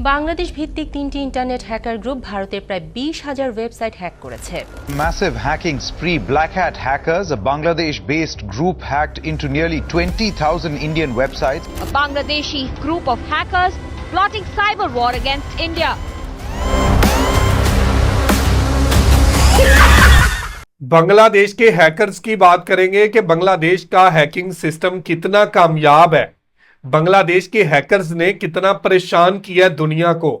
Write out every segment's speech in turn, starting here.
বাংলাদেশ ভিত্তিক তিনটি internet hacker group ভারতের প্রায় বিশ হাজার ওয়েবসাইট হ্যাক করেছে Massive hacking spree Black Hat hackers, a Bangladesh based group, hacked into nearly 20,000 Indian websites. a Bangladeshi group of hackers plotting cyber war against India. Bangladesh के hackers की बात करेंगे कि बांग्लादेश का हैकिंग सिस्टम कितना कामयाब है बांग्लादेश के हैकर्स ने कितना परेशान किया दुनिया को।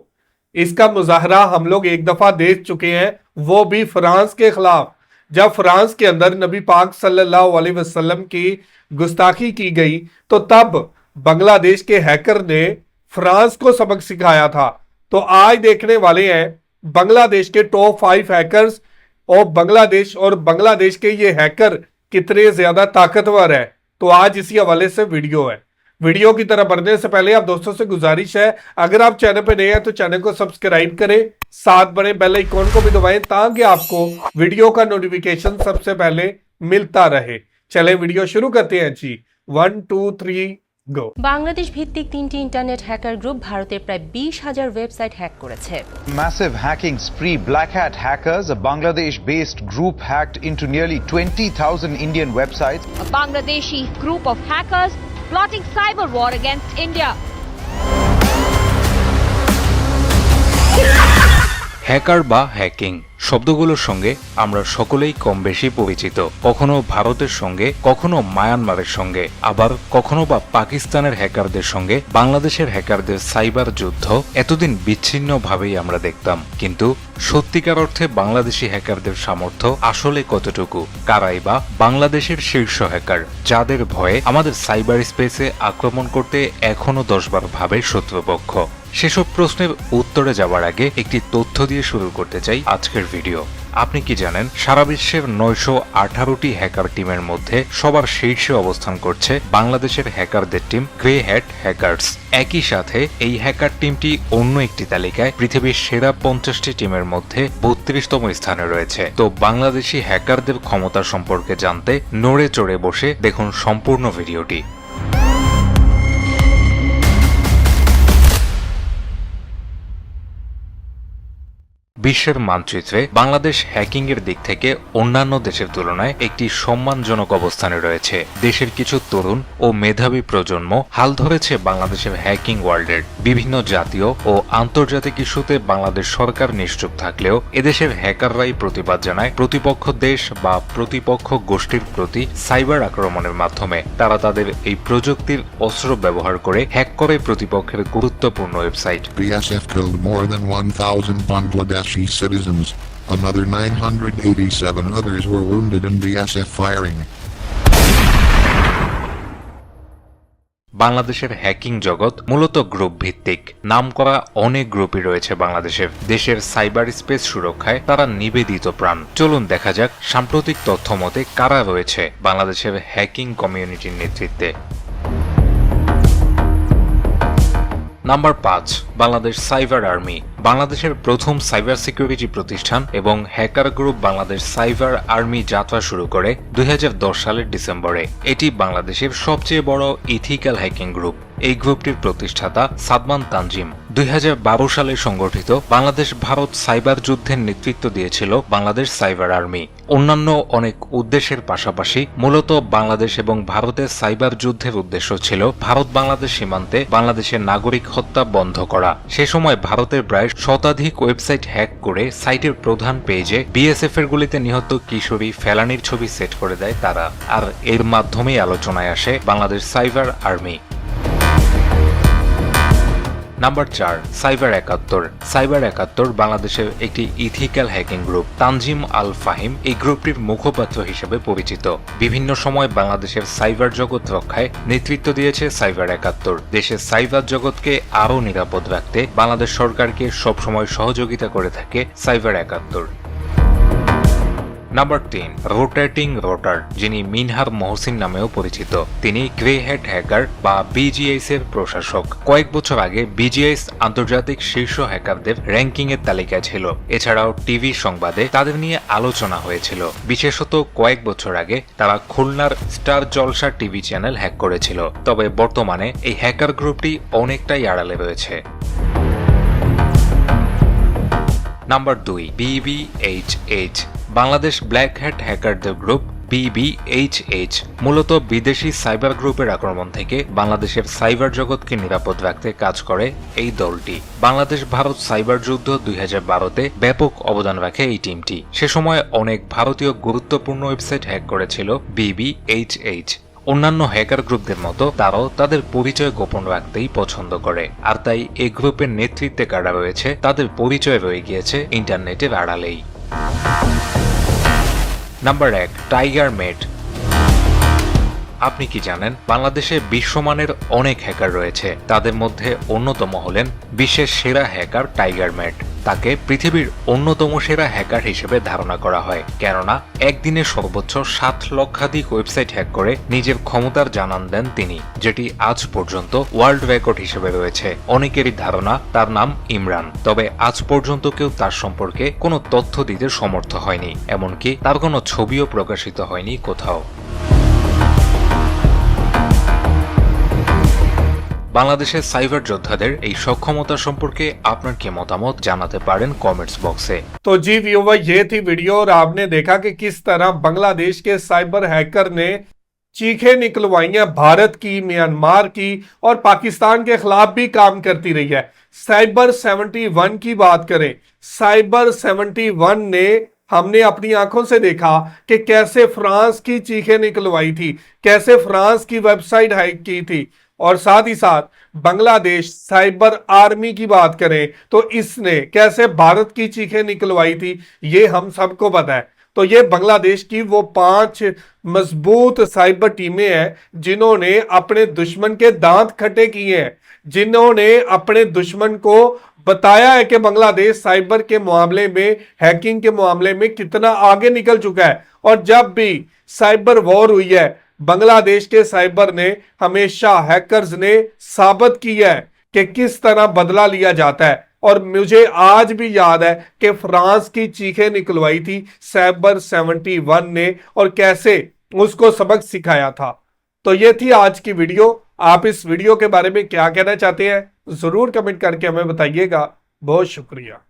इसका मुजाहरा हम लोग एक दफ़ा देख चुके हैं, वो भी फ्रांस के खिलाफ। जब फ्रांस के अंदर नबी पाक सल्लल्लाहु अलैहि वसल्लम की गुस्ताखी की गई तो तब बांग्लादेश के हैकर ने फ्रांस को सबक सिखाया था। तो आज देखने वाले हैं, बांग्लादेश के टॉप फाइव हैकर्स और बांग्लादेश और बांग्लादेश के ये हैकर कितने ज़्यादा ताकतवर है। तो आज इसी हवाले से वीडियो है। वीडियो की तरफ बढ़ने से पहले आप दोस्तों से गुजारिश है अगर आप चैनल पे नए हैं तो चैनल को सब्सक्राइब करें साथ बने बेल आइकॉन को भी दबाएं ताकि आपको वीडियो का नोटिफिकेशन सबसे पहले मिलता रहे चले वीडियो शुरू करते हैं जी one two three go Bangladesh ভিত্তিক তিনটি ইন্টারনেট হ্যাকার গ্রুপ ভারতের প্রায় বিশ হাজার ওয়েবসাইট হ্যাক করেছে Massive hacking spree Black Hat hackers, a Bangladesh based group, hacked into nearly 20,000 Indian websites. A Bangladeshi group of hackers plotting cyber war against India. Hacker বা hacking শব্দগুলোর সঙ্গে আমরা সকলেই কম বেশি পরিচিত। কখনো ভারতের সঙ্গে, কখনো মায়ানমারের সঙ্গে, আবার কখনো বা পাকিস্তানের হ্যাকারদের সঙ্গে, বাংলাদেশের হ্যাকারদের সাইবার যুদ্ধ এতদিন বিচ্ছিন্নভাবেই আমরা দেখতাম। কিন্তু সত্যিকার অর্থে বাংলাদেশি হ্যাকারদের সামর্থ্য আসলে কতটুকু? কারাই বা বাংলাদেশের শীর্ষ হ্যাকার, যাদের ভয়ে আমাদের সাইবার স্পেসে আক্রমণ করতে এখনও দশবার ভাবে শত্রুপক্ষ? সেসব প্রশ্নের উত্তরে যাওয়ার আগে একটি তথ্য দিয়ে শুরু করতে চাই আজকের ভিডিও। আপনি কি জানেন, সারা বিশ্বের নয়শো আঠারোটি হ্যাকার টিমের মধ্যে সবার শীর্ষে অবস্থান করছে বাংলাদেশের হ্যাকারদের টিম গ্রে হ্যাট হ্যাকার্স। একই সাথে এই হ্যাকার টিমটি অন্য একটি তালিকায় পৃথিবীর সেরা পঞ্চাশটি টিমের মধ্যে বত্রিশতম স্থানে রয়েছে। তো বাংলাদেশি হ্যাকারদের ক্ষমতা সম্পর্কে জানতে নড়ে চড়ে বসে দেখুন সম্পূর্ণ ভিডিওটি। বিশ্বের মানচিত্রে বাংলাদেশ হ্যাকিং এর দিক থেকে অন্যান্য দেশের তুলনায় একটি সম্মানজনক অবস্থানে রয়েছে। দেশের কিছু তরুণ ও মেধাবী প্রজন্ম হাল ধরেছে বাংলাদেশের হ্যাকিং ওয়ার্ল্ডের বিভিন্ন জাতীয় ও আন্তর্জাতিক ইস্যুতে বাংলাদেশ সরকার নিশ্চুপ থাকলেও এদেশের হ্যাকাররাই প্রতিবাদ জানায় প্রতিপক্ষ দেশ বা প্রতিপক্ষ গোষ্ঠীর প্রতি সাইবার আক্রমণের মাধ্যমে। তারা তাদের এই প্রযুক্তির অস্ত্র ব্যবহার করে হ্যাক করে প্রতিপক্ষের গুরুত্বপূর্ণ website. BSF killed more than 1,000 Bangladeshi citizens. Another 987 others were wounded in BSF firing. বাংলাদেশের হ্যাকিং জগৎ মূলত গ্রুপ ভিত্তিক নাম করা অনেক গ্রুপই রয়েছে বাংলাদেশের দেশের সাইবার স্পেস সুরক্ষায় তারা নিবেদিত প্রাণ চলুন দেখা যাক সাম্প্রতিক তথ্য মতে কারা রয়েছে বাংলাদেশের হ্যাকিং কমিউনিটির নেতৃত্বে নাম্বার পাঁচ, বাংলাদেশ সাইবার আর্মি। বাংলাদেশের প্রথম সাইবার সিকিউরিটি প্রতিষ্ঠান এবং hacker group Bangladesh cyber army যাত্রা শুরু করে দুই হাজার দশ সালের ডিসেম্বরে। এটি বাংলাদেশের সবচেয়ে বড় ইথিক্যাল হ্যাকিং গ্রুপ। এই গ্রুপটির প্রতিষ্ঠাতা সাদমান তানজিম। দুই হাজার বারো সালে সংগঠিত বাংলাদেশ ভারত সাইবার যুদ্ধের নেতৃত্ব দিয়েছিল বাংলাদেশ সাইবার আর্মি। অন্যান্য অনেক উদ্দেশ্যের পাশাপাশি মূলত বাংলাদেশ এবং ভারতের সাইবার যুদ্ধের উদ্দেশ্য ছিল ভারত বাংলাদেশ সীমান্তে বাংলাদেশের নাগরিক হত্যা বন্ধ করা। সে সময় ভারতের প্রায় শতাধিক ওয়েবসাইট হ্যাক করে সাইটের প্রধান পেজে বিএসএফ এর গুলিতে নিহত কিশোরী ফেলানির ছবি সেট করে দেয় তারা। আর এর মাধ্যমেই আলোচনায় আসে বাংলাদেশ সাইবার আর্মি। নাম্বার চার, সাইবার একাত্তর। সাইবার একাত্তর বাংলাদেশের একটি ethical hacking group. Tanzim Al Fahim এই গ্রুপটির মুখপাত্র হিসেবে পরিচিত। বিভিন্ন সময় বাংলাদেশের সাইবার জগৎ রক্ষায় নেতৃত্ব দিয়েছে সাইবার একাত্তর। দেশের সাইবার জগৎকে আরও নিরাপদ রাখতে বাংলাদেশ সরকারকে সবসময় সহযোগিতা করে থাকে সাইবার একাত্তর। নাম্বার টেন রোটেটিং রোটার যিনি মিনহার মহসিন নামেও পরিচিত। তিনি গ্রে হেড হ্যাকার বা বিজিএস এর প্রশাসক। কয়েক বছর আগে বিজিএস আন্তর্জাতিক শীর্ষ হ্যাকারদের র্যাঙ্কিং এর তালিকায় ছিল। এছাড়াও টিভি সংবাদে তাদের নিয়ে আলোচনা হয়েছিল। বিশেষত কয়েক বছর আগে তারা খুলনার Star Jalsha TV channel hack করেছিল। তবে বর্তমানে এই হ্যাকার গ্রুপটি অনেকটাই আড়ালে রয়েছে। নাম্বার দুই বিবিএইচএইচ বাংলাদেশ ব্ল্যাক হ্যাট হ্যাকারদের গ্রুপ বিবিএইচএইচ মূলত বিদেশি সাইবার গ্রুপের আক্রমণ থেকে বাংলাদেশের সাইবার জগৎকে নিরাপদ রাখতে কাজ করে এই দলটি। বাংলাদেশ ভারত সাইবার যুদ্ধ দুই হাজার বারোতে ব্যাপক অবদান রাখে এই টিমটি। সে সময় অনেক ভারতীয় গুরুত্বপূর্ণ ওয়েবসাইট হ্যাক করেছিল বিবিএইচএইচ অন্যান্য হ্যাকার গ্রুপদের মতো তারাও তাদের পরিচয় গোপন রাখতেই পছন্দ করে। আর তাই এই গ্রুপের নেতৃত্বে কারা রয়েছে, তাদের পরিচয় রয়ে গিয়েছে ইন্টারনেটের আড়ালেই। নাম্বার এক টাইগার মেট আপনি কি জানেন, বাংলাদেশে বিশ্বমানের অনেক হ্যাকার রয়েছে। তাদের মধ্যে অন্যতম হলেন বিশ্বের সেরা হ্যাকার টাইগার ম্যাট। তাকে পৃথিবীর অন্যতম সেরা হ্যাকার হিসেবে ধারণা করা হয়। কেননা, একদিনে সর্বোচ্চ সাত লক্ষাধিক ওয়েবসাইট হ্যাক করে নিজের ক্ষমতার জানান দেন তিনি, যেটি আজ পর্যন্ত ওয়ার্ল্ড রেকর্ড হিসেবে রয়েছে। অনেকেরই ধারণা, তার নাম ইমরান। তবে আজ পর্যন্ত কেউ তার সম্পর্কে কোনো তথ্য দিতে সমর্থ হয়নি, এমনকি তার কোনো ছবিও প্রকাশিত হয়নি কোথাও। বাংলাদেশের সাইবার যোদ্ধাদের এই সক্ষমতা সম্পর্কে আপনার কি মতামত জানাতে পারেন কমেন্টস বক্সে तो जी व्यूवर ये थी वीडियो और आपने देखा कि किस तरह बांग्लादेश के साइबर हैकर ने चीखें निकलवाई हैं भारत की म्यांमार की और पाकिस्तान के खिलाफ भी काम करती रही है साइबर 71 की बात करें साइबर 71 ने हमने अपनी आंखों से देखा कि कैसे फ्रांस की चीखें निकलवाई थी कैसे फ्रांस की वेबसाइट हैक की थी और साथ ही साथ बांग्लादेश साइबर आर्मी की बात करें तो इसने कैसे भारत की चीखें निकलवाई थी, ये हम सबको पता है। तो ये बांग्लादेश की वो पाँच मज़बूत साइबर टीमें हैं जिन्होंने अपने दुश्मन के दांत खट्टे किए हैं, जिन्होंने अपने दुश्मन को बताया है कि बांग्लादेश साइबर के मामले में, हैकिंग के मामले में कितना आगे निकल चुका है। और जब भी साइबर वॉर हुई है बांग्लादेश के साइबर ने हमेशा हैकर्स ने साबित किया है कि किस तरह बदला लिया जाता है। और मुझे आज भी याद है कि फ्रांस की चीखें निकलवाई थी साइबर 71 ने और कैसे उसको सबक सिखाया था। तो ये थी आज की वीडियो। आप इस वीडियो के बारे में क्या कहना चाहते हैं, ज़रूर कमेंट करके हमें बताइएगा। बहुत शुक्रिया।